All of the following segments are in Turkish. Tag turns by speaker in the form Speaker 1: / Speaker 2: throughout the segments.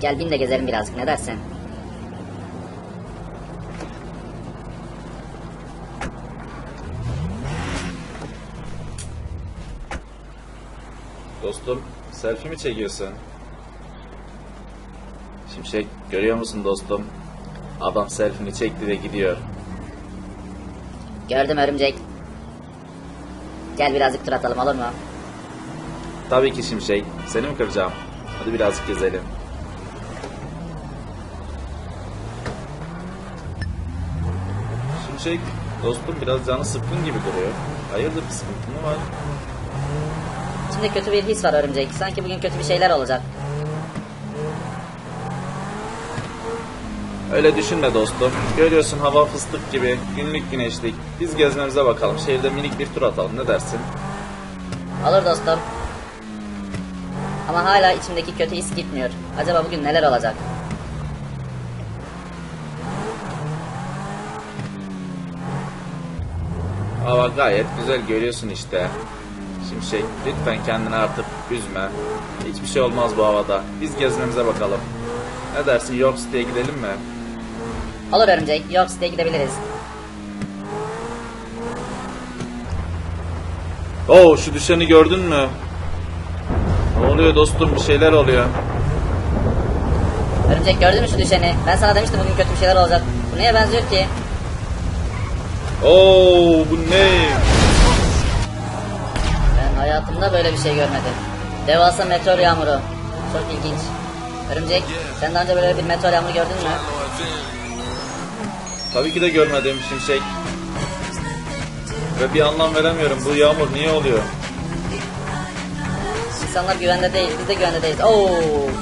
Speaker 1: Gel bin de gezelim birazcık ne dersin?
Speaker 2: Dostum selfie mi çekiyorsun? Şimşek görüyor musun dostum? Adam selfie'ni çekti ve gidiyor.
Speaker 1: Gördüm örümcek. Gel birazcık tur atalım olur mu?
Speaker 2: Tabii ki Şimşek. Seni mi kıracağım? Hadi birazcık gezelim. Şimşek dostum biraz canı sıkkın gibi duruyor. Hayırdır bir sıkıntı mı var?
Speaker 1: İçimde kötü bir his var örümcek. Sanki bugün kötü bir şeyler olacak.
Speaker 2: Öyle düşünme dostum. Görüyorsun hava fıstık gibi. Günlük güneşlik. Biz gezmemize bakalım. Şehirde minik bir tur atalım. Ne dersin?
Speaker 1: Olur dostum. Ama hala içimdeki kötü his gitmiyor. Acaba bugün neler olacak?
Speaker 2: Hava gayet güzel görüyorsun işte. Şimşek lütfen kendini artık üzme. Hiçbir şey olmaz bu havada. Biz gezmemize bakalım. Ne dersin York City'ye gidelim mi?
Speaker 1: Olur örümcek. York City'ye gidebiliriz.
Speaker 2: Oo şu düşeni gördün mü? Ne oluyor dostum bir şeyler oluyor.
Speaker 1: Örümcek gördün mü şu düşeni? Ben sana demiştim bugün kötü bir şeyler olacak. Bu neye benziyor ki?
Speaker 2: Oo bu ne?
Speaker 1: Ben hayatımda böyle bir şey görmedim. Devasa meteor yağmuru. Çok ilginç. Örümcek, sen daha önce böyle bir meteor yağmuru gördün mü?
Speaker 2: Tabii ki de görmedim Şimşek. Ve bir anlam veremiyorum. Bu yağmur niye oluyor?
Speaker 1: İnsanlar güvende değil, biz de güvende değiliz. Oo,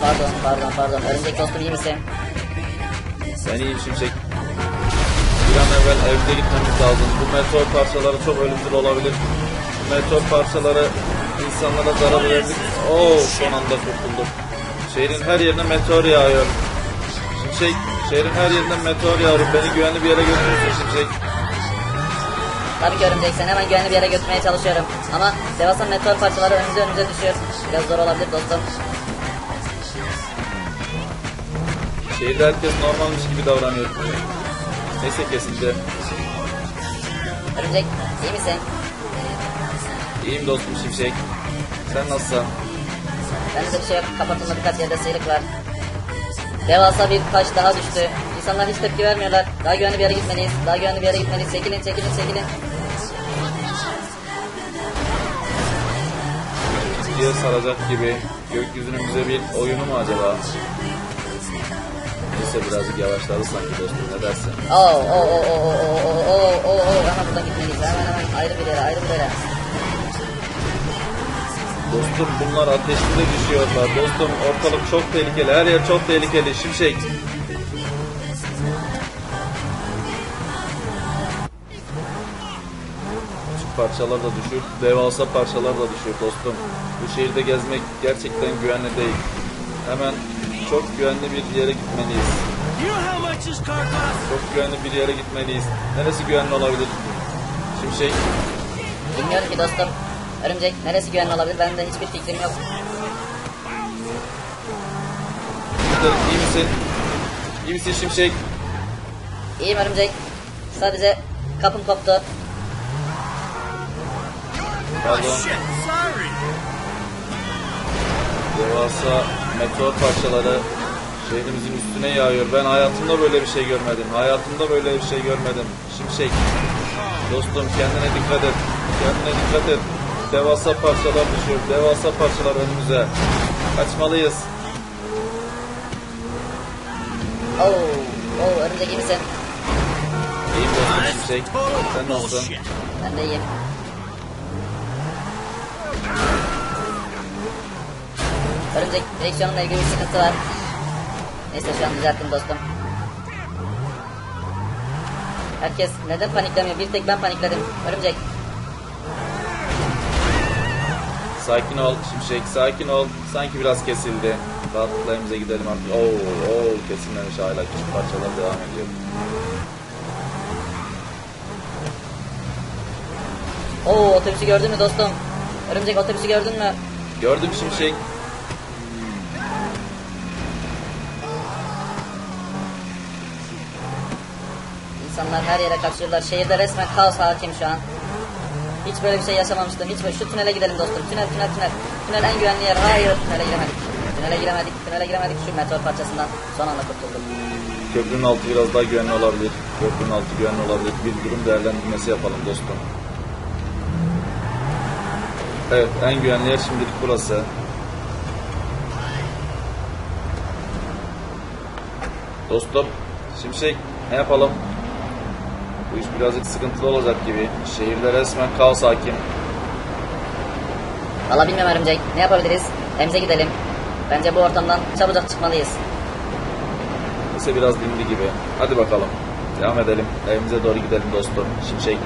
Speaker 1: pardon, pardon, pardon. Örümcek dostum iyi misin?
Speaker 2: Ben iyiyim Şimşek. Evvel evde gitmemiz lazım. Bu meteor parçaları çok ölümcül olabilir. Meteor parçaları insanlara zarar verebilir. Oo son anda kurtulduk. Şehrin her yerine meteor yağıyor. Şimşek, şehrin her yerinden meteor yağıyor. Beni güvenli bir yere götürürsün Şimşek.
Speaker 1: Tabii ki örümcek, seni hemen güvenli bir yere götürmeye çalışıyorum. Ama devasa meteor parçaları önümüze önümüze düşüyor. Biraz zor olabilir dostum.
Speaker 2: Şehirde herkes normalmiş gibi davranıyor. Neyse kesildi.
Speaker 1: Örümcek, iyi misin?
Speaker 2: İyiyim dostum Şimşek. Sen nasılsın?
Speaker 1: Bende de bir şey yok. Kapatılma birkaç yerde sıyrık var. Devasa bir taş daha düştü. İnsanlar hiç tepki vermiyorlar. Daha güvenli bir yere gitmeliyiz. Daha güvenli bir yere gitmeliyiz. Çekilin, çekilin, çekilin.
Speaker 2: Diye saracak gibi. Gökyüzünün bize bir oyunu mu acaba? Neyse birazcık yavaşladı sanki dostum ne dersin?
Speaker 1: Oo, oo, oo, oo, oo, oo, oo, oo, oo. Hemen buradan gitmeliyiz. Hemen hemen ayrı bir yere, ayrı bir yere.
Speaker 2: Dostum bunlar ateşli de düşüyorlar. Dostum ortalık çok tehlikeli. Her yer çok tehlikeli. Şimşek. Küçük parçalar da düşür. Devasa parçalar da düşür dostum. Bu şehirde gezmek gerçekten güvenli değil. Hemen çok güvenli bir yere gitmeliyiz. Çok güvenli bir yere gitmeliyiz. Neresi güvenli olabilir? Şimşek.
Speaker 1: Bilmiyorum ki dostum. Örümcek neresi güvenli olabilir? Benim de hiçbir fikrim yok.
Speaker 2: Peter, iyi misin? İyi misin Şimşek?
Speaker 1: İyiyim örümcek. Sadece kapım koptu.
Speaker 2: Pardon.
Speaker 3: Sorry.
Speaker 2: Devasa meteor parçaları şehrimizin üstüne yağıyor. Ben hayatımda böyle bir şey görmedim. Hayatımda böyle bir şey görmedim. Şimşek. Dostum kendine dikkat et. Kendine dikkat et. Devasa parçalar düşüyor. Devasa parçalar önümüze. Kaçmalıyız.
Speaker 1: Oo, oo örümcek iyi misin?
Speaker 2: İyiyim dostum Şimşek. Sen nasılsın?
Speaker 1: Ben de iyiyim. Örümcek direksiyonumla ilgili bir sıkıntı var. Neyse şu an düzelttim dostum. Herkes neden paniklemiyor? Bir tek ben panikledim. Örümcek.
Speaker 2: Sakin ol Şimşek. Sakin ol. Sanki biraz kesildi. Rahatlıkla evimize gidelim artık. Oo, oo kesilmemiş hala. Küçük parçalar devam ediyor.
Speaker 1: Oo otobüsü gördün mü dostum? Örümcek otobüsü gördün mü?
Speaker 2: Gördüm Şimşek.
Speaker 1: İnsanlar her yere kaçıyorlar. Şehirde resmen kaos hakim şu an. Hiç böyle bir şey yaşamamıştım. Hiç böyle. Şu tünele gidelim dostum. Tünel, tünel, tünel. Tünel en güvenli yer. Hayır, tünele giremedik. Tünele giremedik, tünele giremedik. Şu meteor parçasından son anda kurtulduk.
Speaker 2: Köprünün altı biraz daha güvenli olabilir. Köprünün altı güvenli olabilir. Bir durum değerlendirmesi yapalım dostum. Evet, en güvenli yer şimdilik burası. Dostum, Şimşek ne yapalım? Bu iş birazcık sıkıntılı olacak gibi. Şehirde resmen kaos hakim.
Speaker 1: Valla bilmiyorum örümcek. Ne yapabiliriz? Evimize gidelim. Bence bu ortamdan çabucak çıkmalıyız.
Speaker 2: Ise biraz dindi gibi. Hadi bakalım. Devam edelim. Evimize doğru gidelim dostum. Şimşek.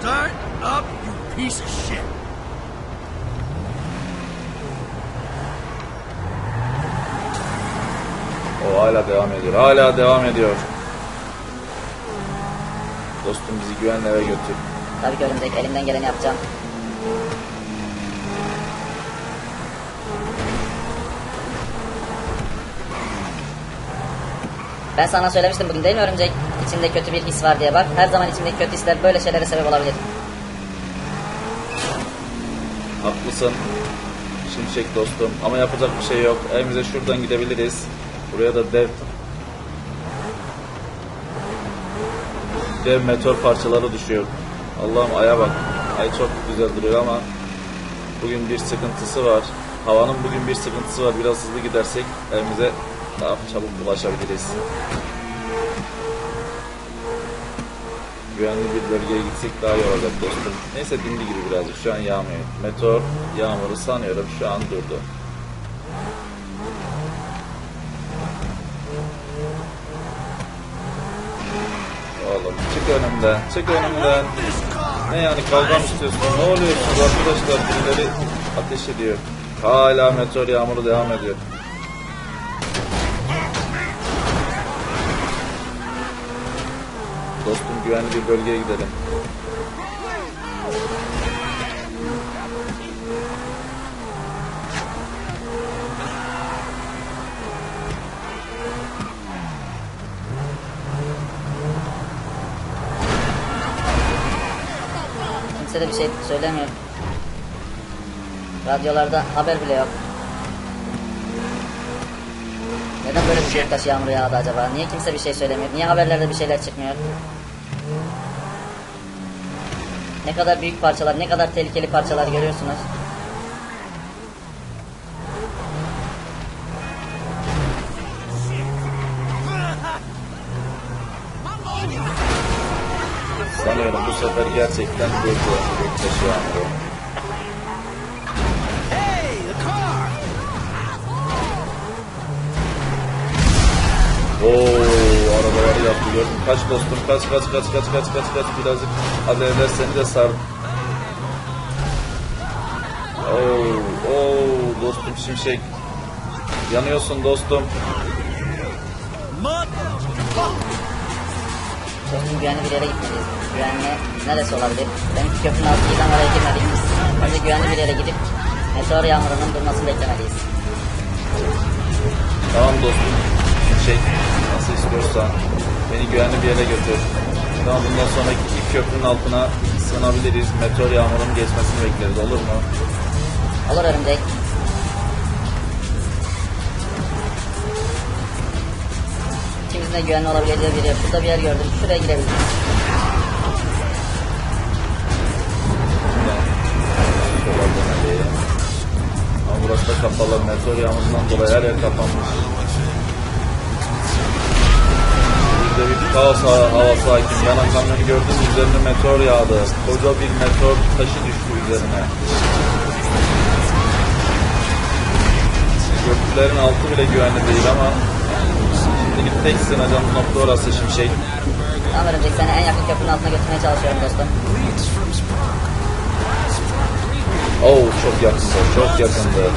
Speaker 3: Start up, you piece of shit.
Speaker 2: O hala devam ediyor. Hala devam ediyor. Dostum bizi güvenle eve götür.
Speaker 1: Tabii ki örümcek. Elimden geleni yapacağım. Ben sana söylemiştim bugün değil mi örümcek? İçinde kötü bir his var diye bak. Her zaman içimdeki kötü hisler böyle şeylere sebep olabilir.
Speaker 2: Haklısın. Şimşek dostum. Ama yapacak bir şey yok. Evimize şuradan gidebiliriz. Buraya da dev dev meteor parçaları düşüyor. Allah'ım aya bak. Ay çok güzel duruyor ama bugün bir sıkıntısı var. Havanın bugün bir sıkıntısı var. Biraz hızlı gidersek evimize daha çabuk ulaşabiliriz. Güvenli bir bölgeye gitsek daha iyi olacak dostum. Neyse dindi gibi birazcık. Şu an yağmıyor. Meteor yağmuru sanıyorum şu an durdu. Çık önümden, çık önümden. Ne yani kavga mı istiyorsun? Ne oluyorsunuz arkadaşlar? Birileri ateş ediyor. Hala meteor yağmuru devam ediyor. Dostum güvenli bir bölgeye gidelim.
Speaker 1: De bir şey söylemiyor. Radyolarda haber bile yok. Neden böyle bir göktaş yağmuru yağdı acaba? Niye kimse bir şey söylemiyor? Niye haberlerde bir şeyler çıkmıyor? Ne kadar büyük parçalar, ne kadar tehlikeli parçalar görüyorsunuz.
Speaker 2: Sanıyorum bu sefer gerçekten.
Speaker 3: Hey, the car!
Speaker 2: Oo arabaları yaptı gördüm. Kaç dostum kaç kaç kaç kaç kaç kaç kaç birazcık alevler seni de sar. Oo, oo dostum şimşek. Yanıyorsun dostum.
Speaker 1: Çok güvenli bir yere gitmeliyiz. Güvenli neresi olabilir? Demek ki köprünün altından oraya girmedik. Önce güvenli bir yere gidip meteor yağmurunun durmasını beklemeliyiz.
Speaker 2: Tamam dostum. Şimşek nasıl istiyorsan beni güvenli bir yere götür. Tamam bundan sonraki ilk köprünün altına sığınabiliriz. Meteor yağmurunun geçmesini bekleriz olur mu?
Speaker 1: Olur örümcek. İkimizin de güvenli olabileceği bir yer. Şurada bir yer gördüm. Şuraya girebiliriz.
Speaker 2: Ama burası da kapalı. Meteor yağmurundan dolayı her yer kapanmış. Bizde bir kaos ha- havası hakim. Yanan kamyonu gördüm üzerine meteor yağdı. Koca bir meteor taşı düştü üzerine. Köprülerin altı bile güvenli değil ama şimdilik tek sığınacağım nokta orası şimşek.
Speaker 1: Tamam örümcek seni en yakın köprünün altına götürmeye çalışıyorum dostum.
Speaker 2: Oo çok yakındı, çok yakındı.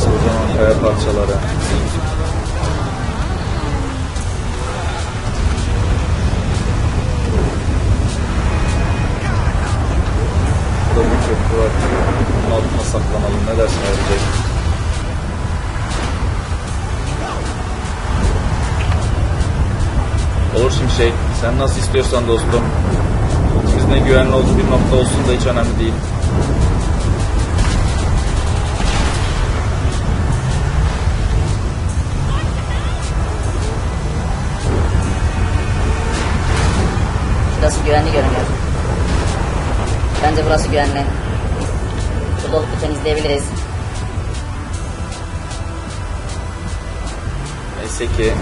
Speaker 2: Kocaman kaya parçaları. Şimşek. Sen nasıl istiyorsan dostum. Biz ne güvenli olduğu bir nokta olsun da hiç önemli değil.
Speaker 1: Burası güvenli görünüyor. Bence burası güvenli. Burada olup biteni izleyebiliriz.
Speaker 2: Neyse ki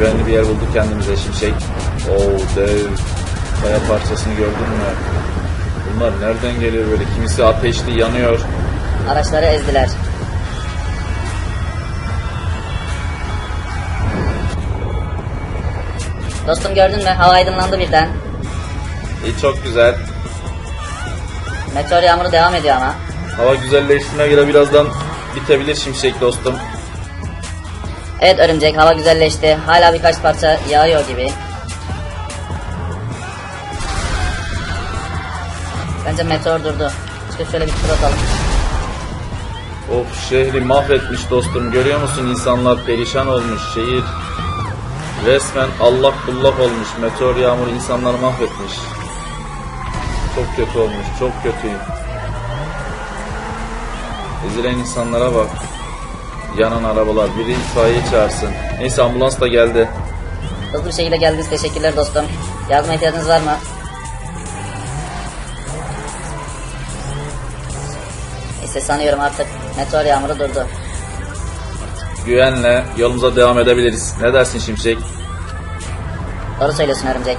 Speaker 2: güvenli bir yer bulduk kendimize Şimşek. Oo dev kaya parçasını gördün mü? Bunlar nereden geliyor böyle? Kimisi ateşli yanıyor.
Speaker 1: Araçları ezdiler. Dostum gördün mü? Hava aydınlandı birden.
Speaker 2: İyi çok güzel.
Speaker 1: Meteor yağmuru devam ediyor ama.
Speaker 2: Hava güzelleştiğine göre birazdan bitebilir Şimşek dostum.
Speaker 1: Evet örümcek hava güzelleşti. Hala birkaç parça yağıyor gibi. Bence meteor durdu. Çıkıp şöyle bir tur atalım.
Speaker 2: Of şehri mahvetmiş dostum. Görüyor musun insanlar perişan olmuş. Şehir resmen allak bullak olmuş. Meteor yağmuru insanları mahvetmiş. Çok kötü olmuş. Çok kötü. Ezilen insanlara bak. Yanan arabalar. Biri itfaiye çağırsın. Neyse ambulans da geldi.
Speaker 1: Hızlı bir şekilde geldiniz. Teşekkürler dostum. Yardıma ihtiyacınız var mı? Neyse sanıyorum artık meteor yağmuru durdu.
Speaker 2: Güvenle yolumuza devam edebiliriz. Ne dersin Şimşek?
Speaker 1: Doğru söylüyorsun örümcek.